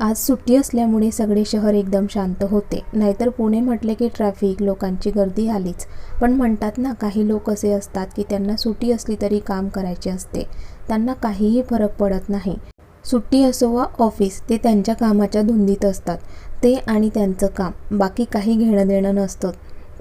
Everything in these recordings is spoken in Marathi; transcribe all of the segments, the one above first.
आज सुट्टी असल्यामुळे सगळे शहर एकदम शांत होते. नाहीतर पुणे म्हटले की ट्रॅफिक लोकांची गर्दी आलीच पण म्हणतात ना काही लोक असे असतात की त्यांना सुट्टी असली तरी काम करायचे असते. त्यांना काहीही फरक पडत नाही. सुट्टी असो वा ऑफिस ते त्यांच्या कामाच्या धुंदीत असतात. ते आणि त्यांचं काम. बाकी काही घेणं देणं नसतं.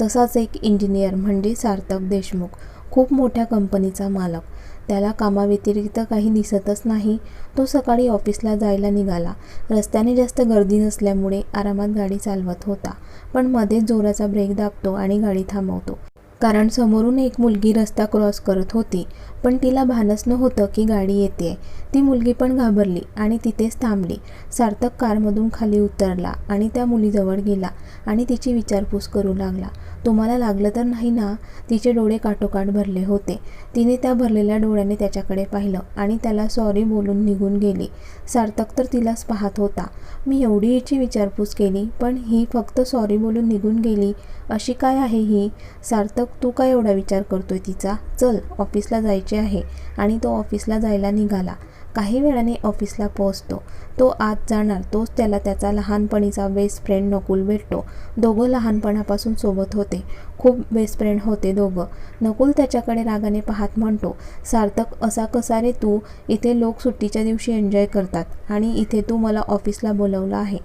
तसाच एक इंजिनियर म्हणजे सार्थक देशमुख. खूप मोठ्या कंपनीचा मालक. त्याला कामाव्यतिरिक्त काही दिसतच नाही. तो सकाळी ऑफिसला जायला निघाला. रस्त्याने जास्त गर्दी नसल्यामुळे आरामात गाडी चालवत होता. पण मध्येच जोराचा ब्रेक दाबतो आणि गाडी थांबवतो. कारण समोरून एक मुलगी रस्ता क्रॉस करत होती पण तिला भानच नव्हतं की गाडी येते ती मुलगी पण घाबरली आणि तिथेच थांबली. सार्थक कारमधून खाली उतरला आणि त्या मुलीजवळ गेला आणि तिची विचारपूस करू लागला. तुम्हाला लागलं तर नाही ना? तिचे डोळे काठोकाठ भरले होते. तिने त्या भरलेल्या डोळ्याने त्याच्याकडे पाहिलं आणि त्याला सॉरी बोलून निघून गेली. सार्थक तर तिलाच पाहत होता. मी एवढी हिची विचारपूस केली पण ही फक्त सॉरी बोलून निघून गेली. अशी काय आहे ही? सार्थक तू काय एवढा विचार करतोय तिचा? चल ऑफिसला जायचे आहे. आणि तो ऑफिसला जायला निघाला. काही वेळाने ऑफिसला पोहोचतो. तो आत जाणार. तोच त्याला त्याचा लहानपणीचा बेस्ट फ्रेंड नकुल भेटतो. दोघं लहानपणापासून सोबत होते. खूप बेस्ट फ्रेंड होते दोघं. नकुल त्याच्याकडे रागाने पाहत म्हणतो सार्थक असा कसा रे तू? इथे लोक सुट्टीच्या दिवशी एन्जॉय करतात आणि इथे तू मला ऑफिसला बोलवलं आहे.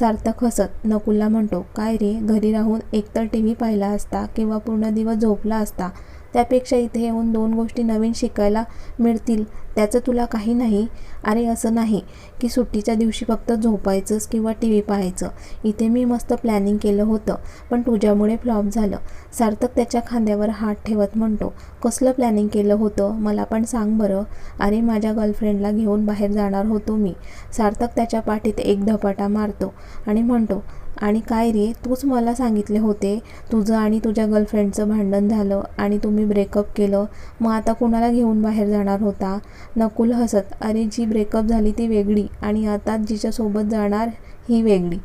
सार्थक हसत नकुलला म्हणतो काय रे? घरी राहून एकतर टी व्ही पाहिला असता किंवा पूर्ण दिवस झोपला असता? त्यापेक्षा इथे येऊन दोन गोष्टी नवीन शिकायला मिळतील त्याचं तुला काही नाही. अरे असं नाही की सुट्टीच्या दिवशी फक्त झोपायचंच किंवा टी व्ही पाहायचं. इथे मी मस्त प्लॅनिंग केलं होतं पण तुझ्यामुळे फ्लॉप झालं. सार्थक त्याच्या खांद्यावर हात ठेवत म्हणतो कसलं प्लॅनिंग केलं होतं? मला पण सांग बरं. अरे माझ्या गर्लफ्रेंडला घेऊन बाहेर जाणार होतो मी. सार्थक त्याच्या पाठीत एक धपाटा मारतो आणि म्हणतो आणि काय रे तूच मला सांगितले होते. तुझं आणि तुझ्या गर्लफ्रेंडचं भांडण झालं आणि तुम्ही ब्रेकअप केलं. मग आता कुणाला घेऊन बाहेर जाणार होता? नकुल हसत अरे जी ब्रेकअप झाली ती वेगळी आणि आता जिच्यासोबत जाणार ही वेगळी.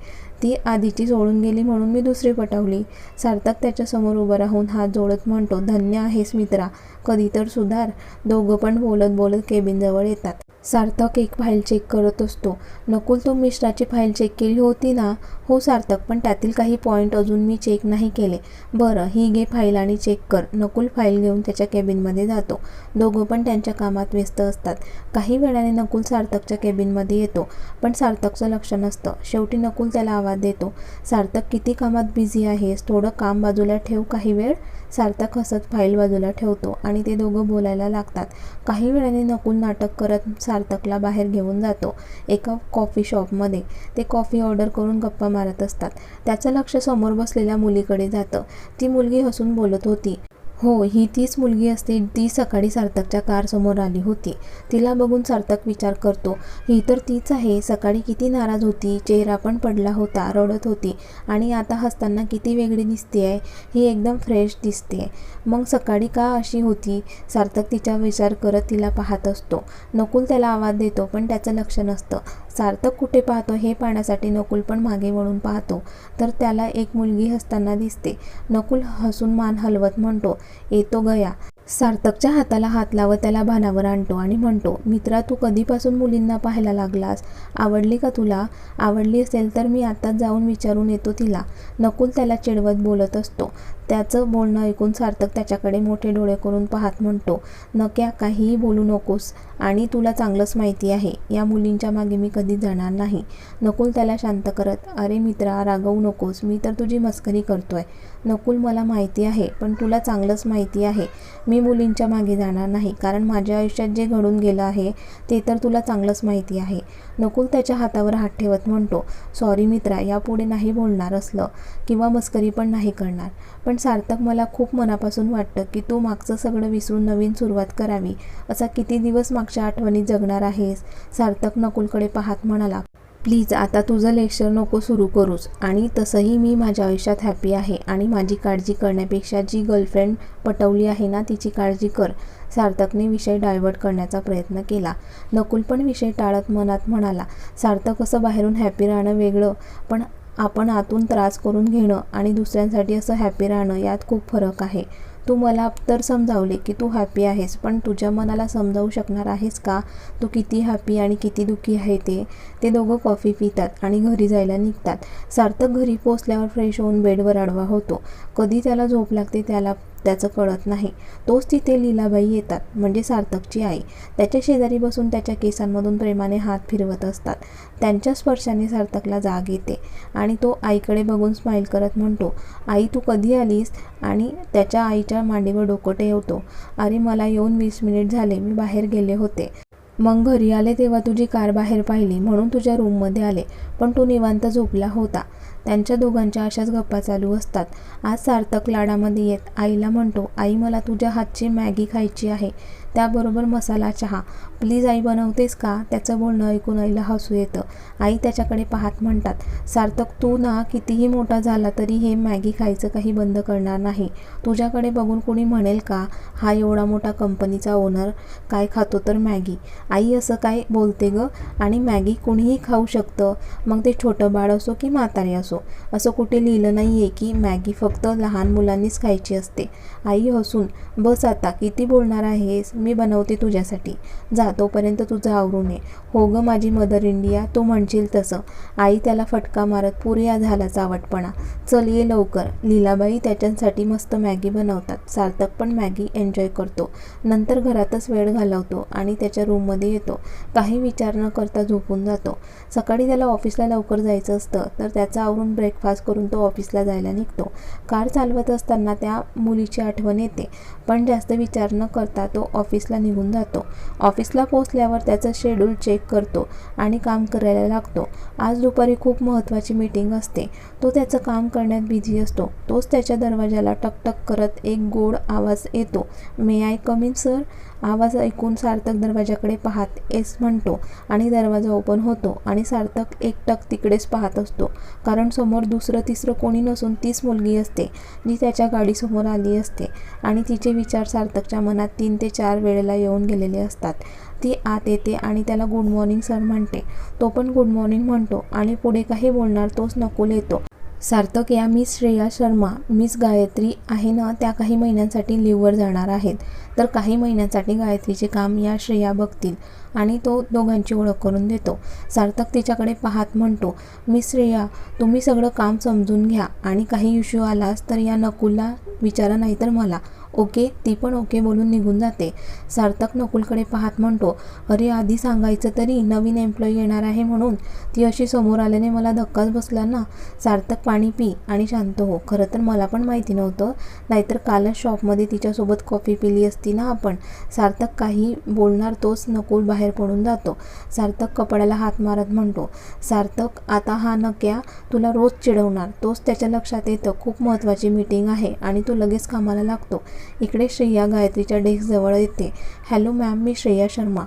ती आधीची सोडून गेली म्हणून मी दुसरी पटवली. सार्थक त्याच्यासमोर उभं राहून हात जोडत म्हणतो धन्य आहेस मित्रा. कधी तर सुधार. दोघं पण बोलत बोलत केबिनजवळ येतात. सार्थक एक फाईल चेक करत असतो. नकुल तू मिश्राची फाईल चेक केली होती ना? हो सार्थक पण त्यातील काही पॉईंट अजून मी चेक नाही केले. बरं ही घे फाईल आणि चेक कर. नकुल फाईल घेऊन त्याच्या केबिनमध्ये जातो. दोघं पण त्यांच्या कामात व्यस्त असतात. काही वेळाने नकुल सार्थकच्या केबिनमध्ये येतो पण सार्थकचं लक्ष नसतं. शेवटी नकुल त्याला आवाज देतो सार्थक किती कामात बिझी आहेस? थोडं काम बाजूला ठेव काही वेळ. सार्थक हसत फाईल बाजूला ठेवतो आणि ते दोघं बोलायला लागतात. काही वेळाने नकुल नाटक करत सार्थकला बाहेर घेऊन जातो एका कॉफी शॉपमध्ये. ते कॉफी ऑर्डर करून गप्पा मारत असतात. त्याचं लक्ष समोर बसलेल्या मुलीकडे जातं. ती मुलगी हसून बोलत होती हो ही तीच मुलगी असते ती सकाळी सार्थकच्या कारसमोर आली होती. तिला बघून सार्थक विचार करतो ही तर तीच आहे सकाळी किती नाराज होती चेहरा पण पडला होता रडत होती आणि आता हसताना किती वेगळी दिसते आहे ही एकदम फ्रेश दिसते. मग सकाळी का अशी होती? सार्थक तिचा विचार करत तिला पाहत असतो. नकुल त्याला आवाज देतो पण त्याचं लक्ष नसतं. सार्थक कुठे पाहतो हे पाहण्यासाठी नकुल पण मागे वळून पाहतो. तर त्याला एक मुलगी हसताना दिसते. नकुल हसून मान हलवत म्हणतो येतो गया. सार्थकच्या हाताला हात लावत त्याला भानावर आणतो आणि म्हणतो मित्रा तू कधीपासून मुलींना पाहायला लागलास? आवडली का तुला? आवडली असेल तर मी आत्ताच जाऊन विचारून येतो तिला. नकुल त्याला चिडवत बोलत असतो. त्याचं बोलणं ऐकून सार्थक त्याच्याकडे मोठे डोळे करून पाहत म्हणतो नक्या काहीही बोलू नकोस आणि तुला चांगलंच माहिती आहे. या मुलींच्या मागे मी कधी जाणार नाही. नकुल त्याला शांत करत अरे मित्रा रागवू नकोस. मी तर तुझी मस्करी करतोय. नकुल मला माहिती आहे पण तुला चांगलंच माहिती आहे. मी मुलींच्या मागे जाणार नाही कारण माझ्या आयुष्यात जे घडून गेलं आहे ते तर तुला चांगलंच माहिती आहे. नकुल त्याच्या हातावर हात ठेवत म्हणतो सॉरी मित्रा यापुढे नाही बोलणार असलं किंवा मस्करी पण नाही करणार. पण सार्थक मला खूप मनापासून वाटतं की तू मागचं सगळं विसरून नवीन सुरुवात करावी असा किती दिवस मागच्या आठवणीत जगणार आहेस? सार्थक नकुलकडे पाहत म्हणाला प्लीज आता तुझं लेक्चर नको सुरू करूस आणि तसंही मी माझ्या आयुष्यात हॅपी आहे आणि माझी काळजी करण्यापेक्षा जी गर्लफ्रेंड पटवली आहे ना तिची काळजी कर. सार्थकने विषय डायव्हर्ट करण्याचा प्रयत्न केला. नकुल पण विषय टाळत मनात म्हणाला सार्थक असं बाहेरून हॅपी राहणं वेगळं पण आपण आतून त्रास करून घेणं आणि दुसऱ्यांसाठी असं हॅपी राहणं यात खूप फरक आहे. तू मला तर समजावले की तू हॅपी आहेस पण तुझ्या मनाला समजावू शकणार आहेस का? तू किती हॅपी आणि किती दुःखी आहे ते? ते दोघं कॉफी पितात आणि घरी जायला निघतात. सार्थक घरी पोचल्यावर फ्रेश होऊन बेडवर आडवा होतो. कधी त्याला झोप लागते त्याला त्याचं कळत नाही. तोच तिथे लीलाबाई येतात म्हणजे सार्थकची आई. त्याच्या शेजारी बसून त्याच्या केसांमधून प्रेमाने हात फिरवत असतात. त्यांच्या स्पर्शाने सार्थकला जाग येते आणि तो आईकडे बघून स्माईल करत म्हणतो आई तू कधी आलीस? आणि त्याच्या आईच्या मांडीवर डोकं ठेवतो अरे मला येऊन वीस मिनिट झाले मी बाहेर गेले होते. मग घरी आले तेव्हा तुझी कार बाहेर पाहिली म्हणून तुझ्या रूममध्ये आले पण तू निवांत झोपला होता. त्यांच्या दोघांच्या अशाच गप्पा चालू असतात. आज सार्थक लाडामध्ये येत. आईला म्हणतो आई मला तुझ्या हातची मॅगी खायची आहे. त्याबरोबर मसाला चहा. प्लीज आई बनवतेस का? त्याचं बोलणं ऐकून आईला हसू येतं. आई त्याच्याकडे पाहत म्हणतात सार्थक तू ना कितीही मोठा झाला तरी हे मॅगी खायचं काही बंद करणार नाही. तुझ्याकडे बघून कोणी म्हणेल का हा एवढा मोठा कंपनीचा ओनर काय खातो तर मॅगी? आई असं काय बोलते ग? आणि मॅगी कोणीही खाऊ शकतं. मग ते छोटं बाळ असो की म्हातारे असो. असं कुठे लिहिलं नाही आहे की मॅगी फक्त लहान मुलांनीच खायची असते. आई हसून बस आता किती बोलणार आहेस? मी बनवते तुझ्यासाठी. जा तोपर्यंत तुझं आवरून नये हो गं माझी मदर इंडिया तो म्हणशील तसं. आई त्याला फटका मारत पुऱ्या झाला चावटपणा. चल ये लवकर. लीलाबाई त्याच्यासाठी मस्त मॅगी बनवतात. सार्थक पण मॅगी एन्जॉय करतो. नंतर घरातच वेळ घालवतो आणि त्याच्या रूममध्ये येतो. काही विचार न करता झोपून जातो. सकाळी त्याला ऑफिसला लवकर जायचं असतं तर त्याचा आवरून ब्रेकफास्ट करून तो ऑफिसला जायला निघतो. कार चालवत असताना त्या मुलीची आठवण येते पण जास्त विचार न करता तो ऑफिसला निघून जातो. ऑफिसला पोचल्यावर त्याचं शेड्यूल चेक करतो आणि काम करायला लागतो. आज दुपारी खूप महत्त्वाची मीटिंग असते. तो त्याचं काम करण्यात बिझी असतो. तोच त्याच्या दरवाजाला टकटक करत एक गोड आवाज येतो. मे आय कमिन सर आवाज ऐकून सार्थक दरवाजाकडे पाहत एस म्हणतो आणि दरवाजा ओपन होतो आणि सार्थक एकटक तिकडेच पाहत असतो. कारण समोर दुसरं तिसरं कोणी नसून तीच मुलगी असते जी त्याच्या गाडीसमोर आली असते. आणि तिचे विचार सार्थकच्या मनात तीन ते चार वेळेला येऊन गेलेले असतात. ती आत येते आणि त्याला गुड मॉर्निंग सर म्हणते. तो पण गुड मॉर्निंग म्हणतो आणि पुढे काही बोलणार तोच नकुल येतो. सार्थक या मिस श्रेया शर्मा मिस गायत्री आहे ना त्या काही महिन्यांसाठी लिव्हवर जाणार आहेत. तर काही महिन्यांसाठी गायत्रीचे काम या श्रेया बघतील आणि तो दोघांची ओळख करून देतो. सार्थक तिच्याकडे पाहत म्हणतो मिस श्रेया तुम्ही सगळं काम समजून घ्या आणि काही इश्यू आलास तर या नकुलला विचारा नाही तर मला. ओके ती पण ओके बोलून निघून जाते. सार्थक नकुलकडे पाहत म्हणतो अरे आधी सांगायचं तरी नवीन एम्प्लॉई येणार आहे म्हणून ती अशी समोर आल्याने मला धक्काच बसला ना. सार्थक पाणी पी आणि शांत हो. खरं तर मला पण माहिती नव्हतं. नाहीतर कालच शॉपमध्ये तिच्यासोबत कॉफी पिली असती ना आपण. सार्थक काही बोलणार तोच नकुल बाहेर पडून जातो. सार्थक कपड्याला हात मारत म्हणतो सार्थक आता हा नक्या तुला रोज चिडवणार. तोच त्याच्या लक्षात येतं. खूप महत्त्वाची मीटिंग आहे आणि तो लगेच कामाला लागतो. इकडे श्रेया गायत्रीच्या डेस्कजवळ येते. हॅलो मॅम मी श्रेया शर्मा.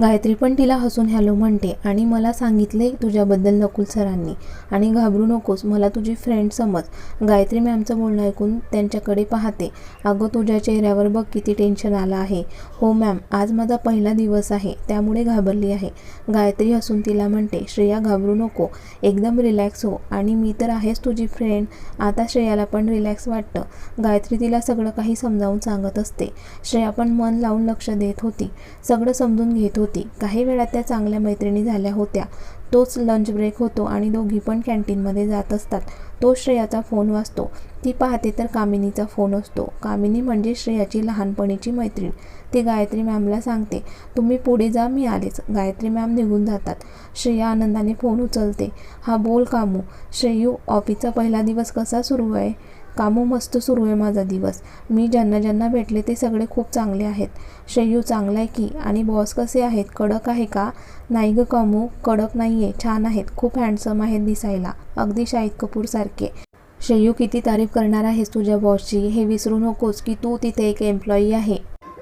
गायत्री पण तिला हसून हॅलो म्हणते आणि मला सांगितले तुझ्याबद्दल नकुल सरांनी. आणि घाबरू नकोस मला तुझी फ्रेंड समज. गायत्री मॅमचं बोलणं ऐकून त्यांच्याकडे पाहते. अगं तुझ्या चेहऱ्यावर बघ किती टेन्शन आलं आहे. हो मॅम आज माझा पहिला दिवस आहे त्यामुळे घाबरली आहे. गायत्री हसून तिला म्हणते श्रेया घाबरू नको. एकदम रिलॅक्स हो. आणि मी तर आहेच तुझी फ्रेंड आता श्रेयाला पण रिलॅक्स वाटतं. गायत्री तिला सगळं काही समजावून सांगत असते. श्रेया पण मन लावून लक्ष देत होती. सगळं समजून घेत होती. होती. काही वेळा त्या चांगल्या मैत्रिणी झाल्या होत्या. तोच लंच ब्रेक होतो आणि दोघी पण कॅन्टीनमध्ये जात असतात. तो श्रेयाचा फोन वाचतो ती पाहते तर कामिनीचा फोन असतो. कामिनी म्हणजे श्रेयाची लहानपणीची मैत्रीण. ती गायत्री मॅमला सांगते तुम्ही पुढे जा मी आलेच. गायत्री मॅम निघून जातात. श्रेया आनंदाने फोन उचलते. हा बोल कामू. श्रेयू ऑफिसचा पहिला दिवस कसा सुरू आहे? कामो मस्त सुरू आहे माझा दिवस. मी ज्यांना ज्यांना भेटले ते सगळे खूप चांगले आहेत. श्रेयू चांगला आहे की? आणि बॉस कसे आहेत? कडक आहे का? नाही ग कामू कडक नाही आहे छान आहेत. खूप हँडसम आहेत दिसायला. अगदी शाहिद कपूरसारखे श्रेयू किती तारीफ करणार आहेस तुझ्या बॉसची हे विसरू नकोस की तू तिथे एक एम्प्लॉई आहे.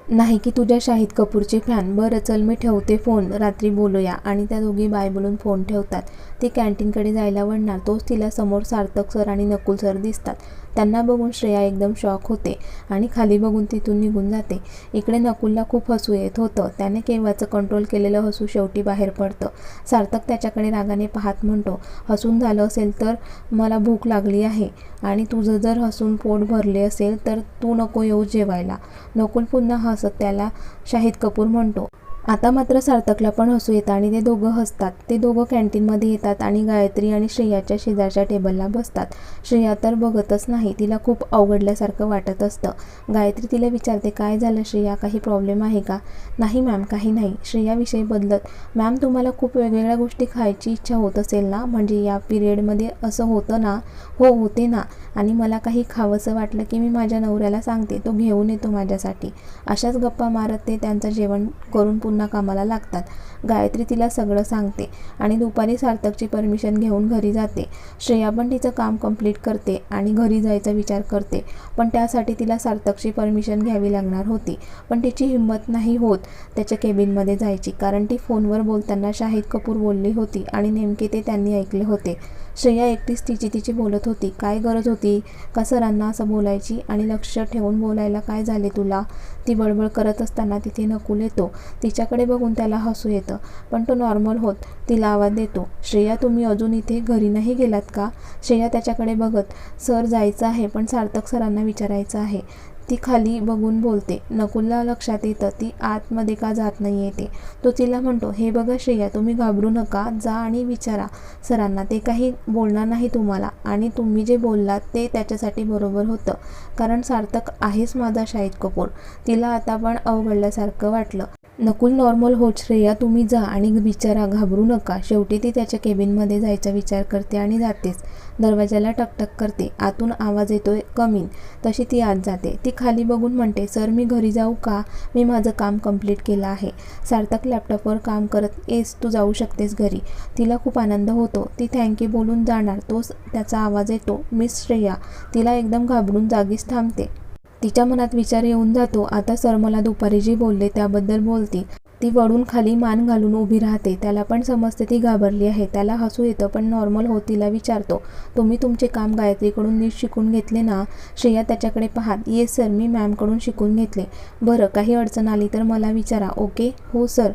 नाही की तुझ्या शाहिद कपूरचे फॅन बरं चल मी ठेवते फोन रात्री बोलूया. आणि त्या दोघी बाय बोलून फोन ठेवतात. ती कॅन्टीनकडे जायला वळणार. तोच तिला समोर सार्थक सर आणि नकुल सर दिसतात. त्यांना बघून श्रेया एकदम शॉक होते आणि खाली बघून तिथून निघून जाते. इकडे नकुलला खूप हसू येत होतं. त्याने केव्हाचं कंट्रोल केलेलं हसू शेवटी बाहेर पडतं. सार्थक त्याच्याकडे रागाने पाहत म्हणतो हसून झालं असेल तर मला भूक लागली आहे आणि तुझं जर हसून पोट भरले असेल तर तू नको येऊ जेवायला. नकुल पुन्हा हसत त्याला शाहिद कपूर म्हणतो आता मात्र सार्थकला पण हसू येतं आणि ते दोघं हसतात. ते दोघं कॅन्टीनमध्ये येतात आणि गायत्री आणि श्रेयाच्या शेजारच्या टेबलला बसतात. श्रेया तर बघतच नाही तिला खूप अवघडल्यासारखं वाटत असतं. गायत्री तिला विचारते काय झालं श्रेया? काही प्रॉब्लेम आहे का? नाही मॅम काही नाही. श्रेयाविषयी बदलत. मॅम तुम्हाला खूप वेगवेगळ्या गोष्टी खायची इच्छा होत असेल ना? म्हणजे या पिरियडमध्ये असं होतं ना? हो होते ना. आणि मला काही खावंसं वाटलं की मी माझ्या नवऱ्याला सांगते तो घेऊन येतो माझ्यासाठी. अशाच गप्पा मारत ते त्यांचं जेवण करून पुन्हा कामाला लागतात. गायत्री तिला सगळं सांगते आणि दुपारी सार्थकची परमिशन घेऊन घरी जाते. श्रेया पण तिचं काम कंप्लीट करते आणि घरी जायचा विचार करते. पण त्यासाठी तिला सार्थकची परमिशन घ्यावी लागणार होती. पण तिची हिंमत नाही होत त्याच्या केबिनमध्ये जायची कारण ती फोनवर बोलताना शाहिद कपूर बोलली होती आणि नेमके ते त्यांनी ऐकले होते. श्रेया एकटीच तिची तिची बोलत होती. काय गरज होती? का सरांना असं बोलायची? आणि लक्ष ठेवून बोलायला काय झाले तुला ती बडबड करत असताना तिथे नकुल येतो. तिच्याकडे बघून त्याला हसू येतं. पण तो नॉर्मल होत. तिला आवाज देतो. श्रेया तुम्ही अजून इथे घरी नाही गेलात का? श्रेया त्याच्याकडे बघत सर जायचं आहे पण सार्थक सरांना विचारायचं आहे. ती खाली बघून बोलते. नकुलला लक्षात येतं ती आतमध्ये का जात नाही येते तो तिला म्हणतो हे बघा श्रेया तुम्ही घाबरू नका. जा आणि विचारा. सरांना ते काही बोलणार नाही तुम्हाला. आणि तुम्ही जे बोललात ते त्याच्यासाठी बरोबर होतं. कारण सार्थक आहेच माझा शाहिद कपूर. तिला आता पण अवघडल्यासारखं वाटलं. नकुल नॉर्मल होत श्रेया तुम्ही जा आणि विचारा घाबरू नका. शेवटी ती त्याच्या केबिनमध्ये जायचा विचार करते आणि जातेच. दरवाजाला टकटक करते. आतून आवाज येतोय कमीन. तशी ती आत जाते. ती खाली बघून म्हणते सर मी घरी जाऊ का? मी माझं काम कंप्लीट केलं आहे. सार्थक लॅपटॉपवर काम करत येस तू जाऊ शकतेस घरी. तिला खूप आनंद होतो. ती थँक्यू बोलून जाणार. तोच त्याचा आवाज येतो मिस श्रेया. तिला एकदम घाबरून जागीच थांबते. तिच्या मनात विचार येऊन जातो आता सर मला दुपारी जी बोलले त्याबद्दल बोलतील ती वडून खाली मान घालून उभी राहते. त्याला पण समजते ती घाबरली आहे. त्याला हसू येतं पण नॉर्मल हो तिला विचारतो तुम्ही तुमचे काम गायत्रीकडून नीट शिकून घेतले ना? श्रेया त्याच्याकडे पाहात येस सर मी मॅमकडून शिकून घेतले. बरं काही अडचण आली तर मला विचारा ओके? हो सर.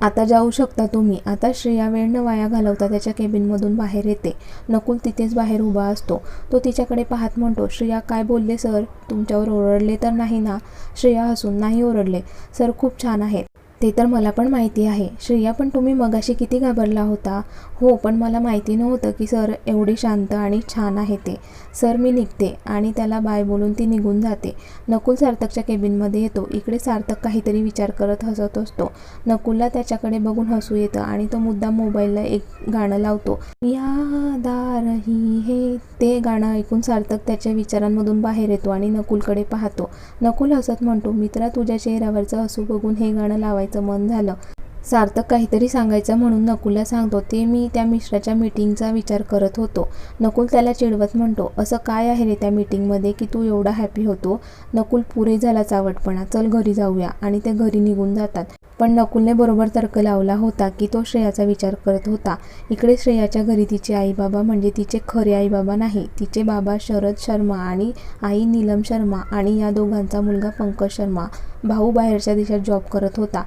आता जाऊ शकता तुम्ही. आता श्रेया वेळ न वाया घालवता त्याच्या केबिनमधून बाहेर येते. नकुल तिथेच बाहेर उभा असतो. तो तिच्याकडे पाहत म्हणतो श्रेया काय बोलले सर? तुमच्यावर ओरडले तर नाही ना? श्रेया हसून नाही ओरडले. सर खूप छान आहेत. ते तर मला पण माहिती आहे. श्रेया पण तुम्ही मगाशी किती घाबरला होता? हो पण मला माहिती नव्हतं की सर एवढे शांत आणि छान आहे ते. सर मी निघते आणि त्याला बाय बोलून ती निघून जाते. नकुल सार्थकच्या केबिनमध्ये येतो. इकडे सार्थक काहीतरी विचार करत हसत असतो. नकुलला त्याच्याकडे बघून हसू येतं आणि तो मुद्दा मोबाईलला एक गाणं लावतो. यादारही हे ते गाणं ऐकून सार्थक त्याच्या विचारांमधून बाहेर येतो आणि नकुलकडे पाहतो. नकुल हसत म्हणतो मित्रा तुझ्या चेहऱ्यावरचं हसू बघून हे गाणं लावायचं मन झालं. सार्थक काहीतरी सांगायचं म्हणून नकुलला सांगतो. ते मी त्या मिश्राच्या मीटिंगचा विचार करत होतो. नकुल त्याला चिडवत म्हणतो असं काय आहे रे त्या मीटिंगमध्ये की तू एवढा हॅपी होतो? नकुल पुरे झाला चावटपणा चल घरी जाऊया. आणि ते घरी निघून जातात. पण नकुलने बरोबर तर्क लावला होता की तो श्रेयाचा विचार करत होता. इकडे श्रेयाच्या घरी तिचे आई बाबा म्हणजे तिचे खरे आई बाबा नाही. तिचे बाबा शरद शर्मा आणि आई नीलम शर्मा आणि या दोघांचा मुलगा पंकज शर्मा. भाऊ बाहेरच्या देशात जॉब करत होता.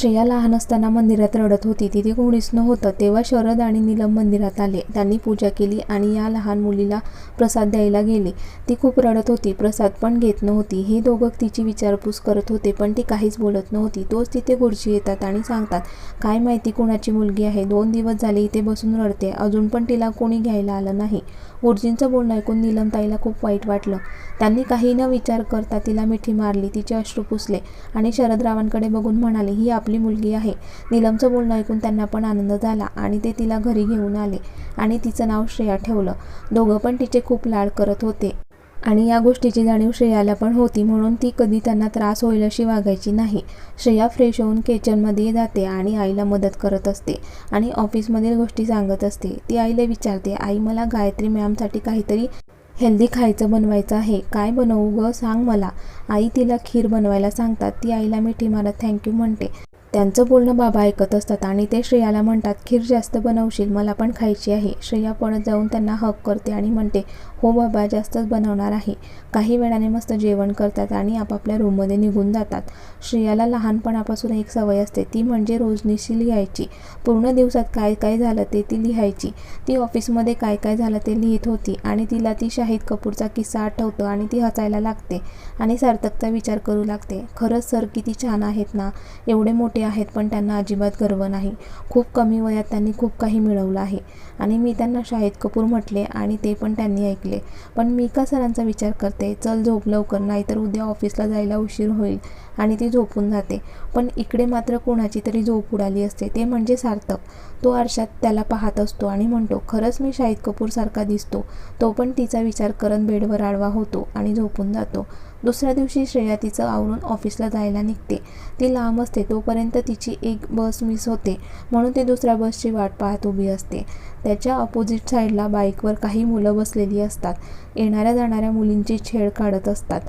श्रेया लहान असताना मंदिरात रडत होती. तिथे कोणीच नव्हतं. तेव्हा शरद आणि नीलम मंदिरात आले. त्यांनी पूजा केली आणि या लहान मुलीला प्रसाद द्यायला गेले. ती खूप रडत होती. प्रसाद पण घेत नव्हती. हे दोघं तिची विचारपूस करत होते पण ती काहीच बोलत नव्हती. तोच तिथे गुरुजी येतात आणि सांगतात काय माहिती कोणाची मुलगी आहे? दोन दिवस झाले इथे बसून रडते. अजून पण तिला कोणी घ्यायला आलं नाही. गुरुजींचं बोलणं ऐकून नीलमताईला खूप वाईट वाटलं. त्यांनी काही न विचार करता तिला मिठी मारली. तिचे अश्रू पुसले आणि शरदरावांकडे बघून म्हणाले ही आपली मुलगी आहे. नीलमचं बोलणं ऐकून त्यांना पण आनंद झाला आणि ते तिला घरी घेऊन आले आणि तिचं नाव श्रेया ठेवलं. दोघं पण तिचे खूप लाड करत होते. आणि या गोष्टीची जाणीव श्रेयाला पण होती म्हणून ती कधी त्यांना त्रास होईल अशी वागायची नाही. श्रेया फ्रेश होऊन किचनमध्ये जाते आणि आईला मदत करत असते आणि ऑफिसमधील गोष्टी सांगत असते. ती आईला विचारते आई मला गायत्री मॅमसाठी काहीतरी हेल्दी खायचं बनवायचं आहे. काय बनवू ग? सांग मला. आई तिला खीर बनवायला सांगतात. ती आईला मिठी मारत थँक्यू म्हणते. त्यांचं बोलणं बाबा ऐकत असतात आणि ते श्रेयाला म्हणतात खीर जास्त बनवशील मला पण खायची आहे. श्रेया पळत जाऊन त्यांना हक करते आणि म्हणते हो बाबा जास्तच बनवणार आहे. काही वेळाने मस्त जेवण करतात आणि आपापल्या रूममध्ये निघून जातात. श्रेयाला लहानपणापासून एक सवय असते ती म्हणजे रोजनिशी लिहायची. पूर्ण दिवसात काय काय झालं ते ती लिहायची. ती ऑफिसमध्ये काय काय झालं ते लिहित होती आणि तिला ती शाहिद कपूरचा किस्सा आठवतो आणि ती हसायला लागते आणि सार्थकचा विचार करू लागते. खरंच सर किती छान आहेत ना? एवढे मोठे आहेत पण त्यांना अजिबात गर्व नाही. खूप कमी वयात त्यांनी खूप काही मिळवलं आहे. आणि मी त्यांना शाहिद कपूर म्हटले आणि ते पण त्यांनी ऐकले. पण मी का सरांचा विचार करते? चल झोप लवकर नाहीतर उद्या ऑफिसला जायला उशीर होईल आणि ती झोपून जाते. पण इकडे मात्र कोणाची तरी झोप उडाली असते ते म्हणजे सार्थक. तो आरशात त्याला पाहत असतो आणि म्हणतो खरंच मी शाहिद कपूरसारखा दिसतो. तो पण तिचा विचार करत बेडवर आडवा होतो आणि झोपून जातो. दुसऱ्या दिवशी श्रेया तिचं आवरून ऑफिसला जायला निघते. ती लांब असते तोपर्यंत तिची एक बस मिस होते. म्हणून ती दुसऱ्या बसची वाट पाहत उभी असते. त्याच्या अपोजिट साईडला बाईकवर काही मुलं बसलेली असतात. येणाऱ्या जाणाऱ्या मुलींची छेड काढत असतात.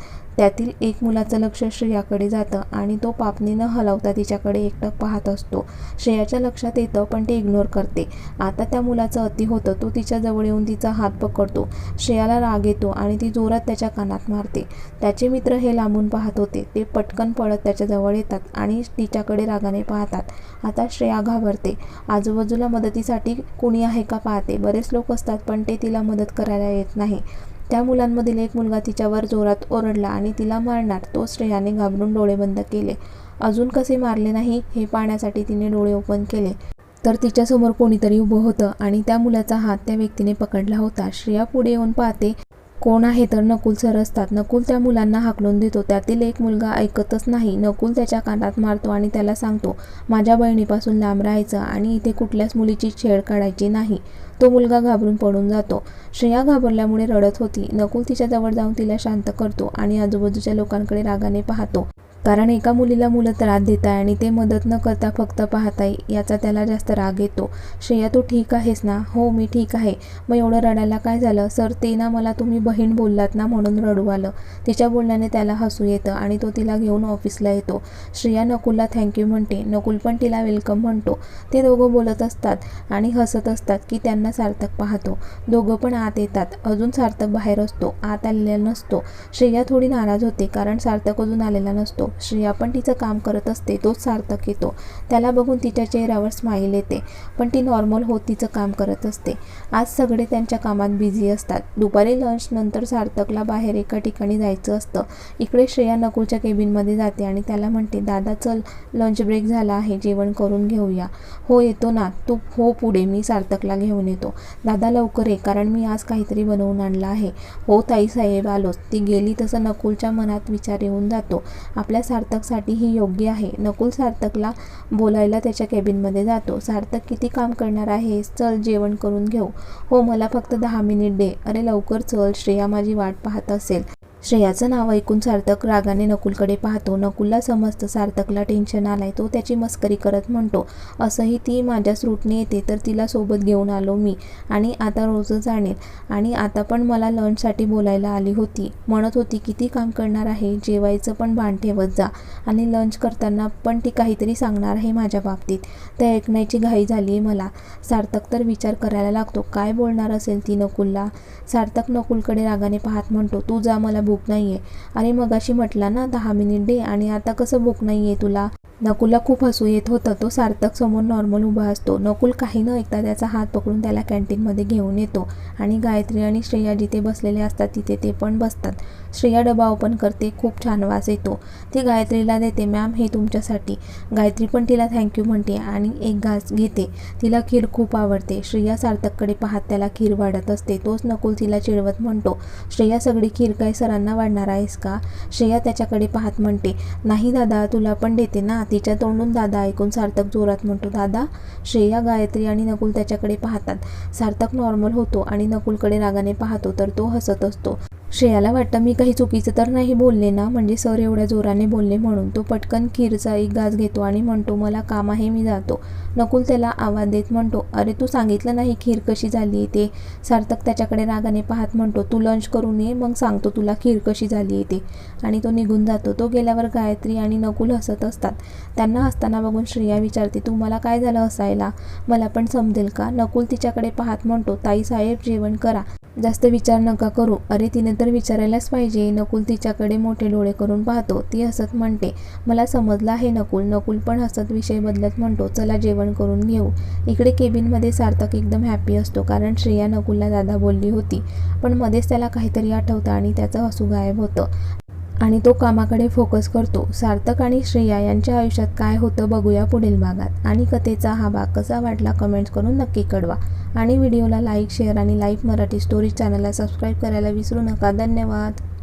त्यातील एक मुलाचं लक्ष श्रेयाकडे जातं आणि तो पापणी न हलवता तिच्याकडे एकटक पाहत असतो. श्रेयाच्या लक्षात येतं पण ते इग्नोर करते. आता त्या मुलाचं अति होतं तो तिच्याजवळ येऊन तिचा हात पकडतो. श्रेयाला राग येतो आणि ती जोरात त्याच्या कानात मारते. त्याचे मित्र हे लांबून पाहत होते. ते पटकन पळत त्याच्याजवळ येतात आणि तिच्याकडे रागाने पाहतात. आता श्रेया घाबरते. आजूबाजूला मदतीसाठी कोणी आहे का पाहते. बरेच लोक असतात पण ते तिला मदत करायला येत नाही. त्या मुलांमधील एक मुलगा तिच्यावर जोरात ओरडला आणि तिला मारणार तो श्रेयाने घाबरून डोळे बंद केले. अजून कसे मारले नाही हे पाहण्यासाठी तिने डोळे ओपन केले. तर तिच्यासमोर कोणीतरी उभं होतं आणि त्या मुलाचा हात त्या व्यक्तीने पकडला होता. श्रेया पुढे येऊन पाहते कोण आहे तर नकुल सर असतात. नकुल त्या मुलांना हाकलून देतो. त्यातील एक मुलगा ऐकतच नाही. नकुल त्याच्या कानात मारतो आणि त्याला सांगतो माझ्या बहिणीपासून लांब राहायचं आणि इथे कुठल्याच मुलीची छेड काढायची नाही. तो मुलगा घाबरून पडून जातो. श्रेया घाबरल्यामुळे रडत होती. नकुल तिच्याजवळ जाऊन तिला शांत करतो आणि आजूबाजूच्या लोकांकडे रागाने पाहतो. कारण एका मुलीला मुलं त्रास देत आहे आणि ते मदत न करता फक्त पाहताय याचा त्याला जास्त राग येतो. श्रेया तू ठीक आहेस ना? हो मी ठीक आहे. मग एवढं रडायला काय झालं? सर ते ना मला तुम्ही बहीण बोललात ना म्हणून रडू आलं. तिच्या बोलण्याने त्याला हसू येतं आणि तो तिला घेऊन ऑफिसला येतो. श्रेया नकुलला थँक्यू म्हणते. नकुल पण तिला वेलकम म्हणतो. ते दोघं बोलत असतात आणि हसत असतात की त्यांना सार्थक पाहतो. दोघं पण आत येतात. अजून सार्थक बाहेर असतो. आत आलेला नसतो. श्रेया थोडी नाराज होते कारण सार्थक अजून आलेला नसतो. श्रेया पण तिचं काम करत असते तोच सार्थक येतो. त्याला बघून तिच्या चेहऱ्यावर स्माईल येते पण ती नॉर्मल होत तिचं काम करत असते. आज सगळे त्यांच्या कामात बिझी असतात. दुपारी लंच नंतर सार्थकला बाहेर एका ठिकाणी जायचं असतं. इकडे श्रेया नकुलच्या केबिनमध्ये जाते आणि त्याला म्हणते दादा चल लंच ब्रेक झाला आहे जेवण करून घेऊया. हो येतो ना. तू हो पुढे. मी सार्थकला घेऊन येतो. दादा लवकर ये कारण मी आज काहीतरी बनवून आणलं आहे. हो ताई साहेब आलोच. ती गेली तसं नकुलच्या मनात विचार येऊन जातो. आपल्या सार्थकसाठी ही योग्य आहे? नकुल सार्थकला बोलायला त्याच्या केबिनमध्ये जातो. सार्थक किती काम करणार आहे? चल जेवण करून घेऊ. हो मला फक्त दहा मिनिट दे. अरे लवकर चल. श्रेया माझी वाट पाहत असेल. श्रेयाचं नाव ऐकून सार्थक रागाने नकुलकडे पाहतो. नकुलला समजतं सार्थकला टेन्शन आलाय. तो त्याची मस्करी करत म्हणतो असंही ती माझ्या रूटने येते तर तिला सोबत घेऊन आलो मी. आणि आता रोजच आणेल आणि आता पण मला लंचसाठी बोलायला आली होती. म्हणत होती किती काम करणार आहे. जेवायचं पण भान ठेवत जा. आणि लंच करताना पण ती काहीतरी सांगणार आहे माझ्या बाबतीत. ते ऐकण्याची घाई झाली आहे मला. सार्थक तर विचार करायला लागतो. काय बोलणार असेल ती नकुलला? सार्थक नकुलकडे रागाने पाहत म्हणतो तू जा मला भूक नाही आहे अरे मगाशी म्हटला ना दहा मिनिट दे आणि आता कसं भूक नाही आहे तुला? नकुलला खूप हसू येत होतं. तो सार्थक समोर नॉर्मल उभा असतो. नकुल काही न ऐकता त्याचा हात पकडून त्याला कॅन्टीनमध्ये घेऊन येतो. आणि गायत्री आणि श्रेया जिथे बसलेले असतात तिथे ते पण बसतात. श्रेया डबा ओपन करते. खूप छान वास येतो. ती गायत्रीला देते मॅम हे तुमच्यासाठी. गायत्री पण तिला थँक्यू म्हणते आणि एक घास घेते. तिला खीर खूप आवडते. श्रेया सार्थककडे पाहत त्याला खीर वाढत असते. तोच नकुल तिला चिडवत म्हणतो. श्रेया सगळी खीर काय सरांना वाढणार आहेस का? श्रेया त्याच्याकडे पाहत म्हणते. नाही दादा तुला पण देते ना. तिच्या तोंडून दादा ऐकून सार्थक जोरात म्हणतो दादा श्रेया गायत्री आणि नकुल त्याच्याकडे पाहतात. सार्थक नॉर्मल होतो आणि नकुलकडे रागाने पाहतो तर तो हसत असतो. श्रेयाला वाटतं मी काही चुकीचं तर नाही बोलले ना म्हणजे सर एवढ्या जोराने बोलले म्हणून तो पटकन खीरचा एक गाज घेतो आणि म्हणतो मला काम आहे मी जातो. नकुल त्याला आवाज देत म्हणतो अरे तू सांगितलं नाही खीर कशी झाली ते? सार्थक त्याच्याकडे रागाने पाहत म्हणतो तू लंच करून ये मग सांगतो तुला खीर कशी झाली ते. आणि तो निघून जातो. तो गेल्यावर गायत्री आणि नकुल हसत असतात. त्यांना हसताना बघून श्रेया विचारते तुम्हाला काय झालं असायला मला पण समजेल का? नकुल तिच्याकडे पाहत म्हणतो ताई साहेब जेवण करा. जास्त विचार नका करू. अरे तिने तर विचारायलाच पाहिजे. नकुल तिच्याकडे मोठे डोळे करून पाहतो. ती हसत म्हणते मला समजलं आहे नकुल. नकुल पण हसत विषय बदलत म्हणतो. चला जेवण करून घेऊ. इकडे केबिनमध्ये सार्थक एकदम हॅपी असतो कारण श्रेया नकुलला दादा बोलली होती. पण मध्येच त्याला काहीतरी आठवतं आणि त्याचं हसू गायब होतं. आणि तो कामाकडे फोकस करतो. सार्थक आणि श्रेया यांच्या आयुष्यात काय होतं बघूया पुढील भागात. आणि कथेचा हा भाग कसा वाटला कमेंट्स करून नक्की कळवा. आणि व्हिडिओला लाईक शेअर आणि लाईव्ह मराठी स्टोरी चॅनलला सबस्क्राईब करायला विसरू नका. धन्यवाद.